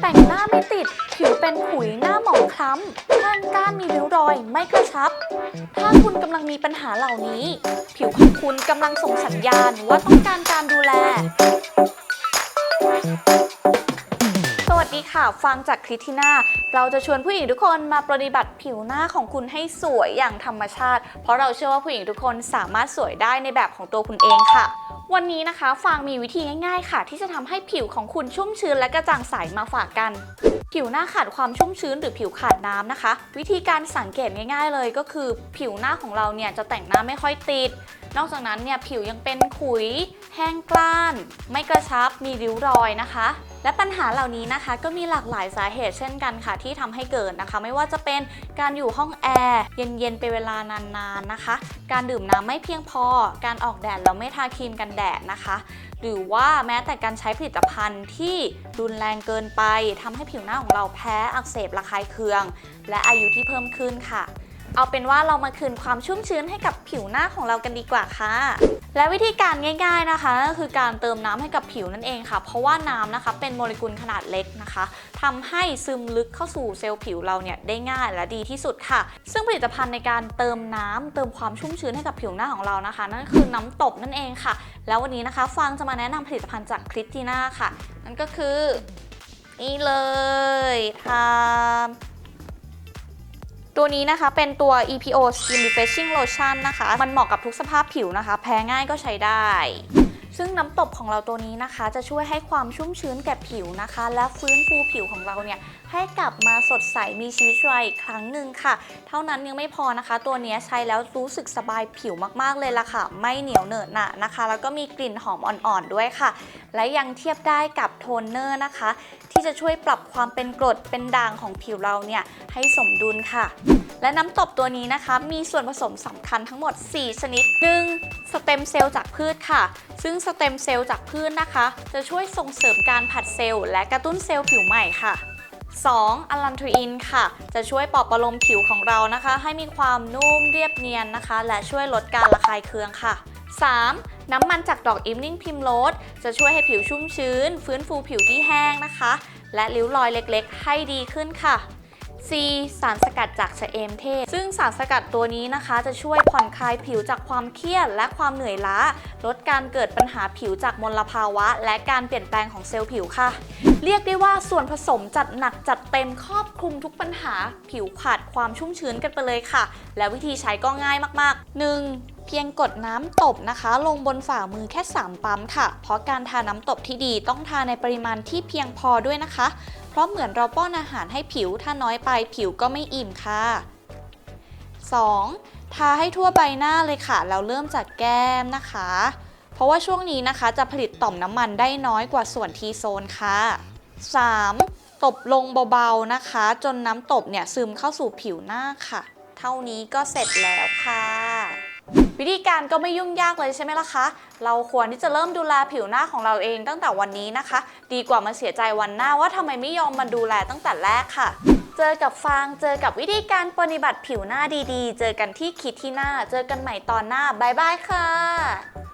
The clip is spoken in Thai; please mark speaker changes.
Speaker 1: แต่งหน้าไม่ติด ผิวเป็นขุยหน้าหมองคล้ำแห้งก้านมีริ้วรอยไม่กระชับ ถ้าคุณกำลังมีปัญหาเหล่านี้ ผิวของคุณกำลังส่งสัญญาณว่าต้องการการดูแล สวัสดีค่ะ ฟังจากคลิปที่หน้าเราจะชวนผู้หญิงทุกคนมาปฏิบัติผิวหน้าของคุณให้สวยอย่างธรรมชาติ เพราะเราเชื่อว่าผู้หญิงทุกคนสามารถสวยได้ในแบบของตัวคุณเองค่ะ วันนี้นะคะ ฟางมีวิธีง่ายๆ ค่ะ ที่จะทำให้ผิวของคุณชุ่มชื้นและกระจ่างใสมาฝากกัน ผิวหน้าขาดความชุ่มชื้นหรือผิวขาดน้ำนะคะ วิธีการสังเกตง่าย ๆ เลยก็คือ ผิวหน้าของเราเนี่ยจะแต่งหน้าไม่ค่อยติดนอกจากนั้นเนี่ยผิวยังเป็นขุย แห้งกล้าน ไม่กระชับมีริ้วรอยนะคะ และปัญหาเหล่านี้นะคะ ก็มีหลากหลายสาเหตุเช่นกันค่ะ ที่ทำให้เกิดนะคะ ไม่ว่าจะเป็นการอยู่ห้องแอร์เย็นๆเป็นเวลานานๆนะคะ การดื่มน้ำไม่เพียงพอ การออกแดดแล้วไม่ทาครีมกันแดดนะคะ หรือว่าแม้แต่การใช้ผลิตภัณฑ์ที่รุนแรงเกินไปทำให้ผิวหน้าของเราแพ้อักเสบระคายเคือง และอายุที่เพิ่มขึ้นค่ะ เอาเป็นว่าเรามาคืนความชุ่มชื้นให้กับผิวหน้าของเรากันดีกว่าค่ะ และวิธีการง่ายๆนะคะก็คือการเติมน้ำให้กับผิวนั่นเองค่ะ เพราะว่าน้ำนะคะเป็นโมเลกุลขนาดเล็กนะคะทำให้ซึมลึกเข้าสู่เซลล์ผิวเราเนี่ยได้ง่ายและดีที่สุดค่ะ ซึ่งผลิตภัณฑ์ในการเติมน้ำเติมความชุ่มชื้นให้กับผิวหน้าของเรานะคะ นั่นคือน้ำตบนั่นเองค่ะ แล้ววันนี้นะคะฟางจะมาแนะนำผลิตภัณฑ์จากคริสติน่าค่ะ นั่นก็คือนี่เลยทา ตัวนี้นะคะเป็นตัว EPO Skin Refreshing Lotion นะคะ มันเหมาะกับทุกสภาพผิวนะคะ แพ้ง่ายก็ใช้ได้ ซึ่งน้ำตบของเราตัวนี้นะคะ จะช่วยให้ความชุ่มชื้นแก่ผิวนะคะ และฟื้นฟูผิวของเราเนี่ยให้กลับมาสดใสมีชีวิตชีวาอีกครั้งหนึ่งค่ะ เท่านั้นยังไม่พอนะคะ ตัวนี้ใช้แล้วรู้สึกสบายผิวมากๆเลยล่ะค่ะ ไม่เหนียวเหนอะหนะนะคะ แล้วก็มีกลิ่นหอมอ่อนๆด้วยค่ะ และยังเทียบได้กับโทนเนอร์นะคะ ที่จะช่วยปรับความเป็นกรดเป็นด่างของผิวเราเนี่ยให้สมดุลค่ะ และน้ำตบตัวนี้นะคะ มีส่วนผสมสำคัญทั้งหมด 4 ชนิด 1. สเต็มเซลล์จากพืชค่ะ ซึ่งสเต็มเซลล์จากพืชนะคะ จะช่วยส่งเสริมการผัดเซลล์และกระตุ้นเซลล์ผิวใหม่ค่ะ 2. อะลันทูอินค่ะ จะช่วยปลอบประโลมผิวของเรานะคะ ให้มีความนุ่มเรียบเนียนนะคะ และช่วยลดการระคายเคืองค่ะ 3. น้ำมันจากดอกอิมนิ่งพิมโรสจะช่วยให้ผิวชุ่มชื้น ฟื้นฟูผิวที่แห้งนะคะ และริ้วรอยเล็กๆ ให้ดีขึ้นค่ะ C สารสกัดจากชะเอมเทศ ซึ่งสารสกัดตัวนี้นะคะ จะช่วยผ่อนคลายผิวจากความเครียดและความเหนื่อยล้า ลดการเกิดปัญหาผิวจากมลภาวะ และการเปลี่ยนแปลงของเซลล์ผิวค่ะ เรียกได้ว่าส่วนผสมจัดหนักจัดเต็มครอบคลุมทุกปัญหา ผิวขาดความชุ่มชื้นกันไปเลยค่ะ และวิธีใช้ก็ง่ายมากๆ 1. เพียงกดน้ำตบนะคะ ลงบนฝ่ามือแค่ 3 ปั๊มค่ะ เพราะการทาน้ำตบที่ดีต้องทาในปริมาณที่เพียงพอด้วยนะคะ เพราะเหมือนเราป้อนอาหารให้ผิว ถ้าน้อยไปผิวก็ไม่อิ่มค่ะ 2. ทาให้ทั่วใบหน้าเลยค่ะ แล้วเริ่มจากแก้มนะคะ เพราะว่าช่วงนี้นะคะจะผลิตต่อมน้ำมันได้น้อยกว่าส่วนทีโซนค่ะ 3. ตบลงเบาๆนะคะ จนน้ำตบเนี่ยซึมเข้าสู่ผิวหน้าค่ะ เท่านี้ก็เสร็จแล้วค่ะ วิธีการก็ไม่ยุ่งยากเลยใช่ไหมล่ะคะ เราควรที่จะเริ่มดูแลผิวหน้าของเราเองตั้งแต่วันนี้นะคะ ดีกว่ามาเสียใจวันหน้าว่าทำไมไม่ยอมมาดูแลตั้งแต่แรกค่ะ เจอกับฟาง เจอกับวิธีการปฏิบัติผิวหน้าดีๆ เจอกันที่คิดที่หน้า เจอกันใหม่ตอนหน้าบายบายค่ะ